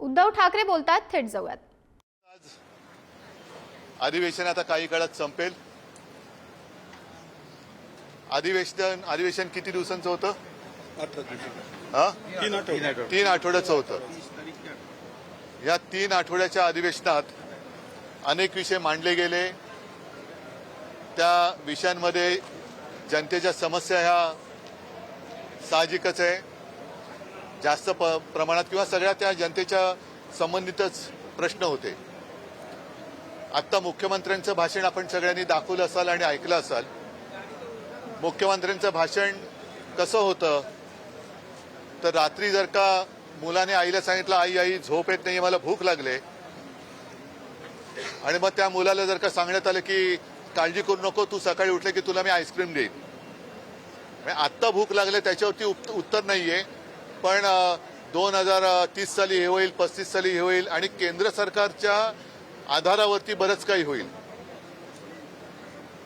उद्धव ठाकरे बोलतात थेट जाऊयात. अधिवेशन आता काही काळात संपेल. अधिवेशन अधिवेशन किती दिवसांचं होतं? तीन आठवडे तीन आठवड्याचं होतं. या तीन आठवड्याच्या अधिवेशनात अनेक विषय मांडले गेले. त्या विषयांमध्ये जनतेच्या समस्या ह्या साहजिकच आहे. जास्त प प्रमाणात किंवा सगळ्या त्या जनतेच्या संबंधितच प्रश्न होते. आत्ता मुख्यमंत्र्यांचं भाषण आपण सगळ्यांनी दाखवलं असाल आणि ऐकलं असाल. मुख्यमंत्र्यांचं भाषण कसं होतं? तर रात्री जर का मुलाने आईला सांगितलं आई आई झोप येत नाही मला भूक लागले. आणि मग त्या मुलाला जर का सांगण्यात आलं की काळजी करू नको तू सकाळी उठले की तुला मी आईस्क्रीम देईन. म्हणजे आत्ता भूक लागले त्याच्यावरती उत्तर नाहीये. पण दोन हजार तीस साली हे होईल पस्तीस साली हे होईल आणि केंद्र सरकारच्या आधारावरती बरंच काही होईल.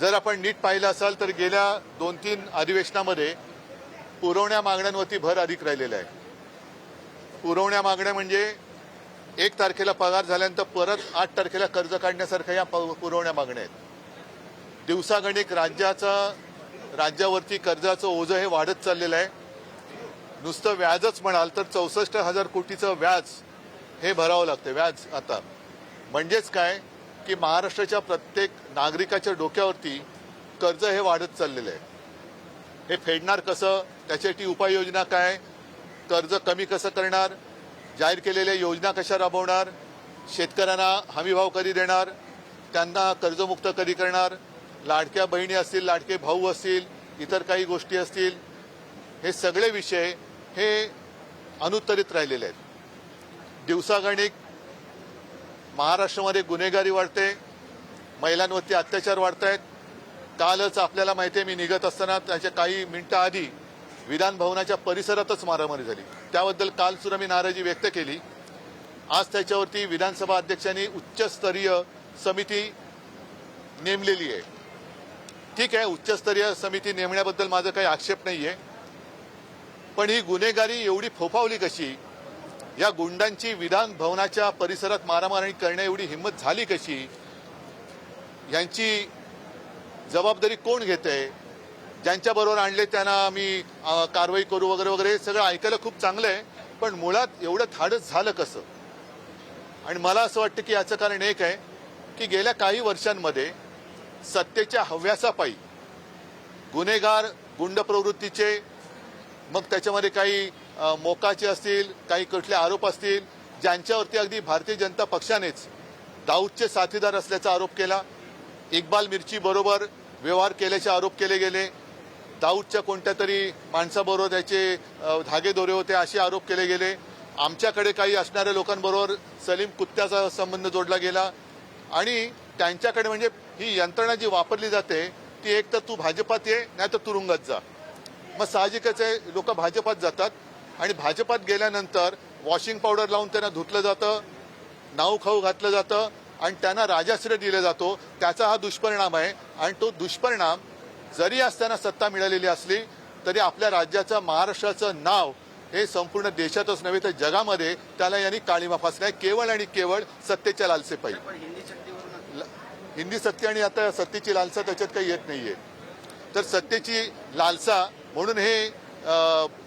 जर आपण नीट पाहिलं असाल तर गेल्या दोन तीन अधिवेशनामध्ये पुरवण्या मागण्यांवरती भर अधिक राहिलेला आहे. पुरवण्या मागण्या म्हणजे एक तारखेला पगार झाल्यानंतर परत आठ तारखेला कर्ज काढण्यासारख्या या पुरवण्या मागण्या आहेत. दिवसागणिक राज्याचा राज्यावरती कर्जाचं ओझं हे वाढत चाललेलं आहे. नुसतं व्याजच म्हणाल तर चौसष्ट हजार कोटीचं व्याज हे भरावं लागतं व्याज आता. म्हणजेच काय? की महाराष्ट्राच्या प्रत्येक नागरिकाच्या डोक्यावरती कर्ज हे वाढत चाललेलं आहे. हे फेडणार कसं? त्याच्यासाठी उपाययोजना काय? कर्ज कमी कसं करणार? जाहीर केलेल्या योजना कशा राबवणार? शेतकऱ्यांना हमीभाव कधी देणार? त्यांना कर्जमुक्त कधी करणार? लाडक्या बहिणी असतील लाडके भाऊ असतील इतर काही गोष्टी असतील हे सगळे विषय हे अनुत्तरित राहिलेले आहेत. दिवसागणिक महाराष्ट्रामध्ये गुन्हेगारी वाढते महिलांवरती अत्याचार वाढत आहेत. कालच आपल्याला माहिती आहे मी निघत असताना त्याच्या काही मिनिटं आधी विधान भवनाच्या परिसरातच मारामारी झाली. त्याबद्दल काल सुद्धा मी नाराजी व्यक्त केली. आज त्याच्यावरती विधानसभा अध्यक्षांनी उच्चस्तरीय समिती नेमलेली आहे. ठीक आहे उच्चस्तरीय समिती नेमण्याबद्दल माझा काही आक्षेप नाही आहे पण ही गुन्हेगारी एवढी फोफावली कशी? या गुंडांची विधान भवनाच्या परिसरात मारामारी करण्या एवढी हिंमत झाली कशी? यांची जबाबदारी कोण घेते ज्यांच्याबरोबर आणले त्यांना आम्ही कारवाई करू वगैरे वगैरे हे सगळं ऐकायला खूप चांगलं आहे. पण मुळात एवढं धाडस झालं कसं? आणि मला असं वाटतं की याचं कारण एक आहे की गेल्या काही वर्षांमध्ये सत्तेच्या हव्यासापायी गुन्हेगार गुंड प्रवृत्तीचे मग त्याच्यामध्ये काही मोकाचे असतील काही कुठले आरोप असतील ज्यांच्यावरती अगदी भारतीय जनता पक्षानेच दाऊदचे साथीदार असल्याचा आरोप केला. इक्बाल मिर्ची बरोबर व्यवहार केल्याचे आरोप केले गेले. दाऊदच्या कोणत्या तरी माणसाबरोबर त्याचे धागे धागेदोरे होते असे आरोप केले गेले. आमच्याकडे काही असणाऱ्या लोकांबरोबर सलीम कुत्त्याचा संबंध जोडला गेला. आणि त्यांच्याकडे म्हणजे ही यंत्रणा जी वापरली जाते ती एक तर तू भाजपात ये नाही तर तुरुंगात जा. मग साहजिकच आहे लोक भाजपात जातात आणि भाजपात गेल्यानंतर वॉशिंग पावडर लावून त्यांना धुतलं जातं नाऊ खाऊ घातलं जातं आणि त्यांना राजाश्रय दिला जातो. त्याचा हा दुष्परिणाम आहे आणि तो दुष्परिणाम जरी असताना सत्ता मिळालेली असली तरी आपल्या राज्याचं महाराष्ट्राचं नाव हे संपूर्ण देशातच नव्हे तर जगामध्ये त्याला यांनी काळीमा फासलाय. केवळ आणि केवळ सत्तेच्या लालसेपायी ल- हिंदी सत्य आणि आता सत्तेची लालसा त्याच्यात काही येत नाहीये. तर सत्तेची लालसा म्हणून हे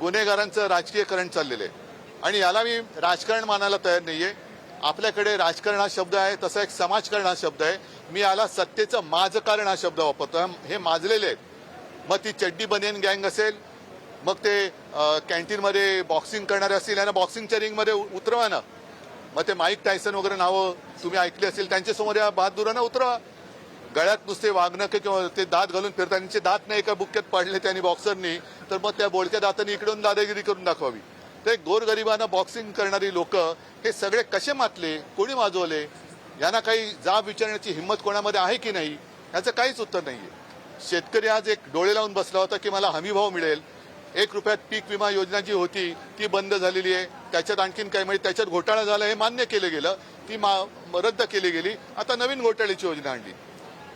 गुन्हेगारांचं राजकीयकरण चाललेलं आहे. आणि याला मी राजकारण मानायला तयार नाही आहे आपल्याकडे राजकारण हा शब्द आहे तसा एक समाजकारण हा शब्द आहे. मी याला सत्तेचं माझकारण हा शब्द वापरतो हे माजलेले आहेत. मग ती चड्डी बनियन गँग असेल मग ते कॅन्टीनमध्ये बॉक्सिंग करणारे असतील यांना बॉक्सिंगच्या रिंगमध्ये उतरवा ना. मग ते माईक टायसन वगैरे नावं तुम्ही ऐकली असेल त्यांच्यासमोर या बहादुरांना उतरवा. गळ्यात नुसते वागणं किंवा ते दात घालून फिरतात. दात नाही एका बुक्क्यात पाडले त्यांनी बॉक्सरनी तर मग त्या बोलक्या दातांनी इकडून दादागिरी करून दाखवावी. ते गोरगरिबांना बॉक्सिंग करणारी लोक हे सगळे कसे मातले? कोणी वाजवले यांना काही जाब विचारण्याची हिंमत कोणामध्ये आहे की नाही? याचं काहीच उत्तर नाही आहे शेतकरी आज एक डोळे लावून बसला होता की मला हमीभाव मिळेल. एक रुपयात पीक विमा योजना जी होती ती बंद झालेली आहे. त्याच्यात आणखीन काय म्हणजे त्याच्यात घोटाळा झाला हे मान्य केलं गेलं. ती मा- रद्द केली गेली. आता नवीन घोटाळ्याची योजना आणली.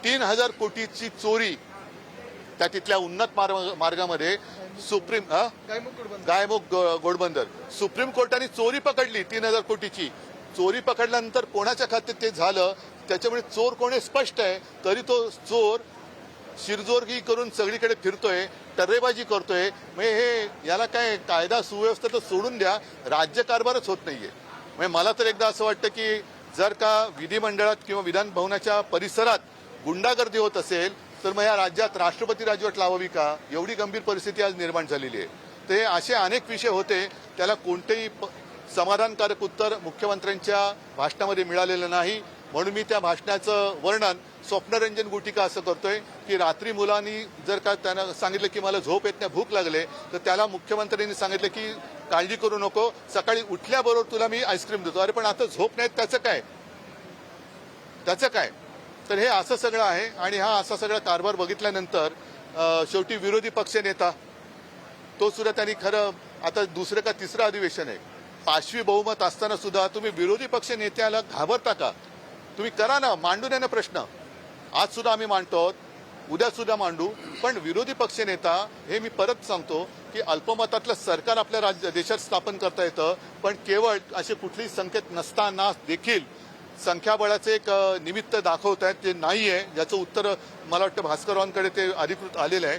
तीन हजार कोटीची चोरी त्या तिथल्या उन्नत मार्ग- मार्गामध्ये सुप्रीम हा? गायमुख गोडबंदर. सुप्रीम कोर्टाने चोरी पकडली तीन हजार कोटीची. चोरी पकडल्यानंतर कोणाच्या खात्यात ते झालं? त्याच्यामुळे चोर कोण हे स्पष्ट आहे. तरी तो चोर शिरजोरगी करून सगळीकडे फिरतोय टर्रेबाजी करतोय. म्हणजे हे याला काय कायदा सुव्यवस्था तर सोडून द्या. राज्यकारभारच होत नाहीये. म्हणजे मला तर एकदा असं वाटतं की जर का विधिमंडळात किंवा विधान भवनाच्या परिसरात गुंडागर्दी होत असेल तर मग या राज्यात राष्ट्रपती राजवट लावावी का? एवढी गंभीर परिस्थिती आज निर्माण झालेली आहे. ते असे अनेक विषय होते त्याला कोणतेही प- समाधानकारक उत्तर मुख्यमंत्र्यांच्या भाषणामध्ये मिळालेलं नाही. म्हणून मी त्या भाषणाचं वर्णन स्वप्नरंजन गुटिका असं करतोय की रात्री मुलांनी जर का त्यांना सांगितलं की मला झोप येत नाही भूक लागले तर त्याला मुख्यमंत्र्यांनी सांगितलं की काळजी करू नको सकाळी उठल्याबरोबर तुला मी आईस्क्रीम देतो. अरे पण आता झोप नाही त्याचं काय? त्याचं काय? तर हे असं सगळं आहे आणि हा असा सगळा कारभार बघितल्यानंतर शेवटी विरोधी पक्ष नेता तो सुद्धा त्यांनी खरं आता दुसरं का तिसरं अधिवेशन आहे. पाचवी बहुमत असताना सुद्धा तुम्ही विरोधी पक्ष नेत्याला घाबरता का? तुम्ही करा ना मांडू आहे ना प्रश्न. आज सुद्धा आम्ही मांडतो उद्या सुद्धा मांडू पण विरोधी पक्ष नेता हे मी परत सांगतो की अल्पमतातलं सरकार आपल्या राज्य देशात स्थापन करता येतं पण केवळ असे कुठलेही संकेत नसताना देखील संख्याबळाचे एक निमित्त दाखवत आहेत जे नाही आहे ज्याचं उत्तर मला वाटतं भास्कररावांकडे ते अधिकृत आलेलं आहे.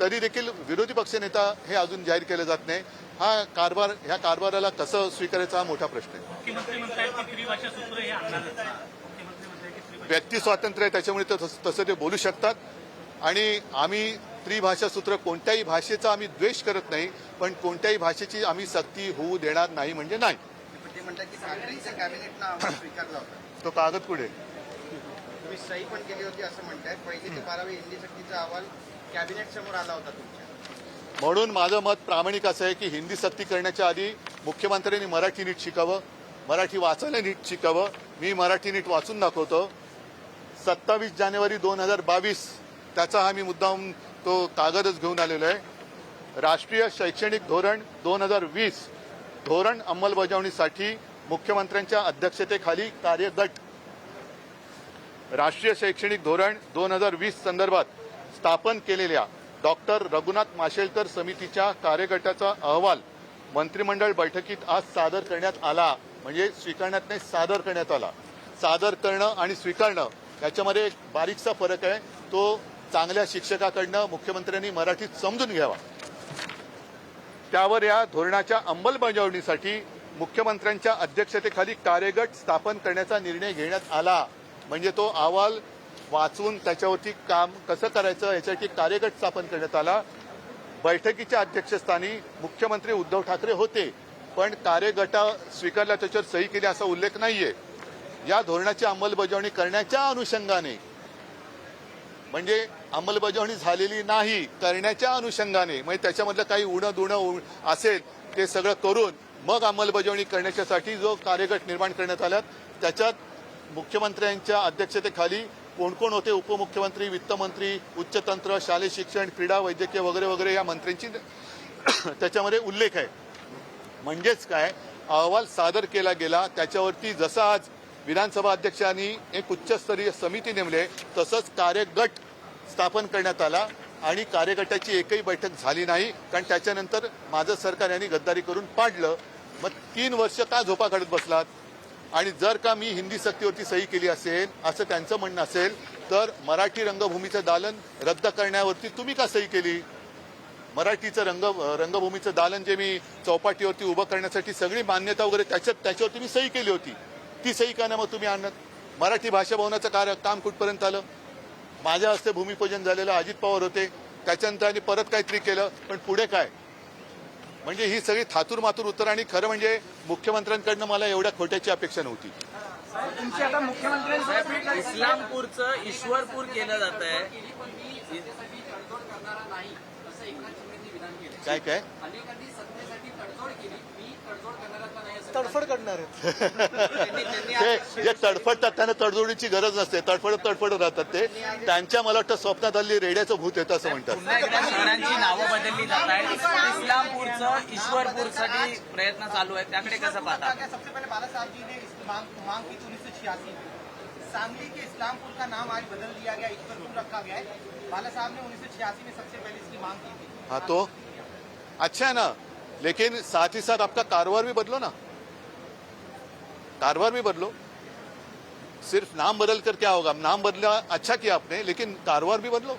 तरी देखील विरोधी पक्ष नेता हे अजून जाहीर केलं जात नाही. हा कारभार ह्या कारभाराला कसं स्वीकारायचा हा मोठा प्रश्न आहे. हे व्यक्ती स्वातंत्र्य आहे त्याच्यामुळे ते तस- तसं ते बोलू शकतात. आणि आम्ही त्रिभाषा सूत्र कोणत्याही भाषेचा आम्ही द्वेष करत नाही पण कोणत्याही भाषेची आम्ही सक्ती होऊ देणार नाही म्हणजे नाही. की ठाकरेंच्या कॅबिनेटनं स्वीकारला होता. तो कागद पुढे तुम्ही सही पण केली होती असं म्हणताय. पहिली ते बारावी हिंदी सक्तीचा अहवाल कॅबिनेट समोर आला होता तुमच्या. म्हणून माझं मत प्रामाणिक असं आहे की हिंदी सक्ती करण्याच्या आधी मुख्यमंत्र्यांनी मराठी नीट शिकावं मराठी वाचायला नीट शिकावं. मी मराठी नीट वाचून दाखवतो. सत्तावीस जानेवारी दोन हजार बावीस त्याचा हा मी मुद्दाम तो कागदच घेऊन आलेलो आहे. राष्ट्रीय शैक्षणिक धोरण दोन हजार वीस धोरण अंमलबजावणीसाठी मुख्यमंत्र्यांच्या अध्यक्षतेखाली कार्यगट राष्ट्रीय शैक्षणिक धोरण दोन हजार वीस संदर्भात स्थापन केलेल्या डॉक्टर रघुनाथ माशेलकर समितीच्या कार्यगटाचा अहवाल मंत्रिमंडळ बैठकीत आज सादर करण्यात आला. म्हणजे स्वीकारण्यात नाही सादर करण्यात आला. सादर करणं आणि स्वीकारणं याच्यामध्ये एक बारीकसा फरक आहे. तो चांगल्या शिक्षकाकडनं मुख्यमंत्र्यांनी मराठीत समजून घ्यावा. त्यावर या धोरणाच्या अंमलबजावणीसाठी मुख्यमंत्र्यांच्या अध्यक्षतेखाली कार्यगट स्थापन करण्याचा निर्णय घेण्यात आला. म्हणजे तो अहवाल वाचून त्याच्यावरती काम कसं करायचं याच्यासाठी कार्यगट स्थापन करण्यात आला. बैठकीच्या अध्यक्षस्थानी मुख्यमंत्री उद्धव ठाकरे होते. पण कार्यगटा स्वीकारला त्याच्यावर सही केली असा उल्लेख नाहीये. या धोरणाची अंमलबजावणी करण्याच्या अनुषंगाने म्हणजे अंमलबजावणी झालेली नाही करण्याच्या अनुषंगाने म्हणजे त्याच्यामधलं काही उणं दुणं असेल ते सगळं करून मग अंमलबजावणी करण्याच्यासाठी जो कार्यगट निर्माण करण्यात आला त्याच्यात मुख्यमंत्र्यांच्या अध्यक्षतेखाली कोण कोण होते? उपमुख्यमंत्री वित्तमंत्री उच्चतंत्र शालेय शिक्षण क्रीडा वैद्यकीय वगैरे वगैरे या मंत्र्यांची त्याच्यामध्ये उल्लेख आहे. म्हणजेच काय? अहवाल सादर केला गेला त्याच्यावरती जसं आज विधानसभा अध्यक्षांनी एक उच्चस्तरीय समिती नेमले तसंच कार्यगट स्थापन करण्यात आला आणि कार्यगटाची एकही बैठक झाली नाही कारण त्याच्यानंतर माझं सरकार यांनी गद्दारी करून पाडलं. मग तीन वर्ष का झोपा काढत बसलात? आणि जर का मी हिंदी सक्तीवरती सही केली असेल असं त्यांचं म्हणणं असेल तर मराठी रंगभूमीचं दालन रद्द करण्यावरती तुम्ही का सही केली? मराठीचं रंग रंगभूमीचं दालन जे मी चौपाटीवरती उभं करण्यासाठी सगळी मान्यता वगैरे त्याच्यात त्याच्यावरती मी सही केली होती. ती सही का ना मग तुम्ही आणत? मराठी भाषा भवनाचं कार्य काम कुठपर्यंत आलं? माझ्या हस्ते भूमिपूजन झालेलं अजित पवार होते. त्याच्यानंतर आणि परत काहीतरी केलं पण पुढे काय? म्हणजे ही सगळी थातूर मातूर उत्तर आणि खरं म्हणजे मुख्यमंत्र्यांकडनं मला एवढ्या खोट्याची अपेक्षा नव्हती. तुमची आता मुख्यमंत्र्यांचं इस्लामपूरचं ईश्वरपूर केलं जात आहे काय? काय तडफड करणार आहेत. जे तडफडतात त्यांना तडजोडीची गरज नसते तडफडत तडफडत राहतात ते. त्यांच्या मला वाटतं स्वप्नात आली रेड्याचं भूत येतं असं म्हणतात. हा शहरांची नावं बदलली जात आहेत. इस्लामपूरचं ईश्वरपूरसाठी प्रयत्न चालू त्याकडे कसं सांगली के इस्लामपुर का नाम आज बदल दिया गया ईश्वरपुर रखा गया है। बाला साहब ने उन्नीस में सबसे पहले इसकी मांग की थी। हाँ तो? अच्छा है ना? लेकिन साथ ही साथ आपका कारोबार भी बदलो ना। कारोबार भी बदलो। सिर्फ नाम बदल कर क्या होगा? नाम बदला अच्छा किया आपने लेकिन कारोबार भी बदलो।